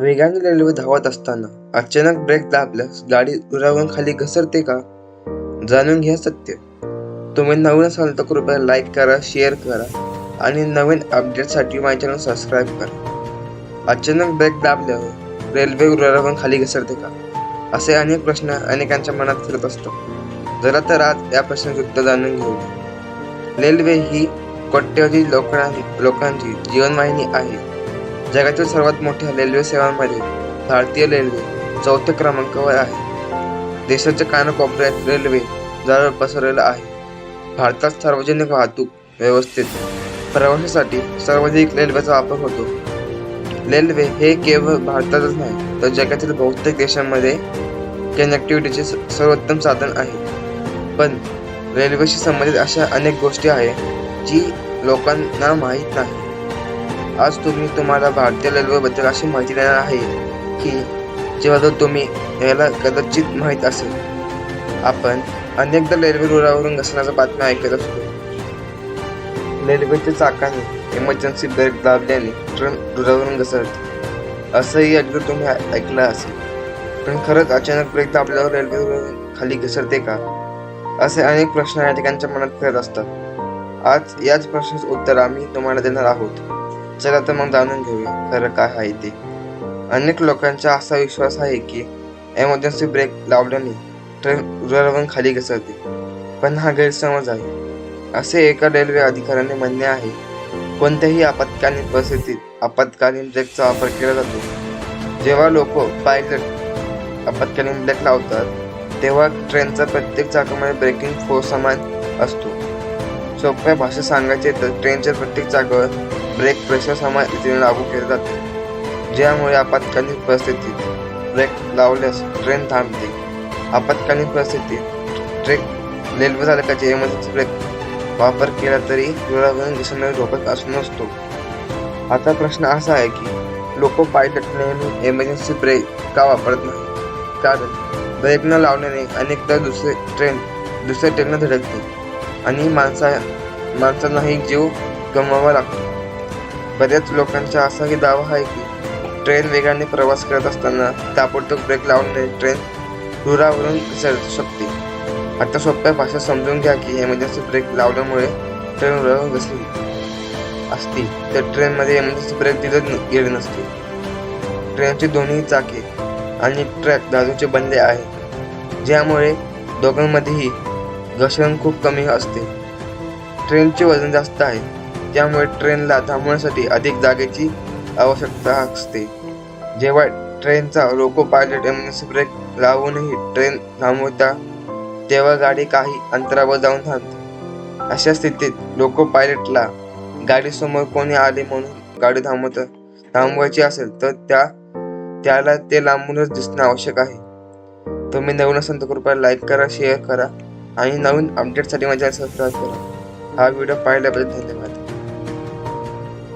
वेगाने रेल्वे धावत असताना अचानक ब्रेक दाबल्यास गाडी रुळावरून खाली घसरते का? जाणून घ्या सत्य. तुम्ही नवीन असाल तर कृपया लाईक करा शेअर करा आणि नवीन अपडेटसाठी माझ्या चॅनल सबस्क्राईब करा. अचानक ब्रेक दाबल्यावर रेल्वे रुळावरून खाली घसरते का? असे अनेक प्रश्न अनेकांच्या मनात फिरत असतो. जरा तर आज या प्रश्नाचे उत्तर जाणून घेऊया रेल्वे ही कोट्यवधी लोकांची लोकांची जीवनवाहिनी आहे. जगातील सर्वात मोठ्या रेल्वे सेवांमध्ये भारतीय रेल्वे चौथ्या क्रमांकावर आहे. देशाच्या कानाकोपऱ्यात रेल्वे जाळं पसरलेलं आहे. भारतात सार्वजनिक वाहतूक व्यवस्थेत प्रवासासाठी सर्वाधिक रेल्वेचा वापर होतो. रेल्वे हे केवळ भारतातच नाही तर जगातील बहुतेक देशांमध्ये कनेक्टिव्हिटीचे सर्वोत्तम साधन आहे. पण रेल्वेशी संबंधित अशा अनेक गोष्टी आहेत जी लोकांना माहीत नाही. आज तुम्ही तुम्हाला भारतीय रेल्वेबद्दल अशी माहिती देणार आहे की जेव्हा तुम्ही याला कदाचित माहीत असेल आपण अनेकदा रेल्वे रुळावरून घसरण्याच्या बातम्या ऐकत असतो. रेल्वेच्या चाकाने इमर्जन्सी ब्रेक दाबल्याने ट्रेन रुळावरून घसरते. असंही अगदी तुम्ही ऐकलं असेल. पण खरंच अचानक ब्रेक दाबल्यावर रेल्वे खाली घसरते का? असे अनेक प्रश्न या ठिकाणच्या मनात फिरत असतात. आज याच प्रश्नाचं उत्तर आम्ही तुम्हाला देणार आहोत. चला तर मग जाणून घेऊया खरं काय आहे ते. अनेक लोकांचा असा विश्वास आहे की एमर्जन्सी ब्रेक लावल्याने ट्रेन रुळावरून खाली घसरते. पण हा गैरसमज आहे. असे एका रेल्वे अधिकाऱ्याने म्हणणे आहे कोणत्याही आपत्कालीन परिस्थितीत आपत्कालीन ब्रेकचा वापर केला जातो. जेव्हा लोक पायलट आपत्कालीन ब्रेक लावतात तेव्हा ट्रेनचा प्रत्येक चाकामध्ये ब्रेकिंग फोर्स समान असतो. सोप्या भाषेत सांगायचे तर ट्रेनच्या प्रत्येक चाकावर ब्रेक प्रेशर समान लागू केले जाते ज्यामुळे आपत्कालीन परिस्थितीत ब्रेक लावल्यास ट्रेन थांबते. आपत्कालीन परिस्थितीत ट्रेक रेल्वे चालकाचे एमर्जन्सी ब्रेक वापर केला तरी वेळावरून घसरण्याचा झोपत असू नसतो. आता प्रश्न असा आहे की लोक पायलट नेहमी इमर्जन्सी ब्रेक का वापरत नाही कारण ब्रेक न लावल्याने अनेकदा दुसरे ट्रेन दुसऱ्या ट्रेनला धडकते आणि माणसा माणसांनाही जीव गमवावा लागतो. बऱ्याच लोकांचा असाही दावा आहे की ट्रेन वेगाने प्रवास करत असताना ताबडतोब ब्रेक लावून ट्रेन रुरावरून घसरू शकते. आता सोप्या भाषेत समजून घ्या की एमर्जन्सी म्हणजे ब्रेक लावल्यामुळे ट्रेन रुळावरून घसरली असती. तर ट्रेनमध्ये एमर्जन्सी म्हणजे ब्रेक दिलं गेले नसते. ट्रेनचे दोन्ही चाके आणि ट्रॅक धातूचे बनले आहे. ज्यामुळे दोघांमध्येही घसरण खूप कमी असते. ट्रेनचे वजन जास्त आहे. ज्यामुळे ट्रेनला थांबवण्यासाठी अधिक जागेची आवश्यकता असते. जेव्हा ट्रेनचा लोको पायलट इमर्जन्सी ब्रेक लावूनही ट्रेन थांबवता तेव्हा गाडी काही अंतरावर जाऊन थांबते. अशा स्थितीत लोको पायलटला गाडीसमोर कोणी आले म्हणून गाडी थांबवत थांबवायची असेल तर त्या त्याला ते लांबूनच दिसणं आवश्यक आहे. तुम्ही नवीन असाल तर कृपया लाईक करा शेअर करा आणि नवीन अपडेटसाठी माझ्या सबस्क्राईब करा. हा व्हिडिओ पाहिल्याबद्दल धन्यवाद.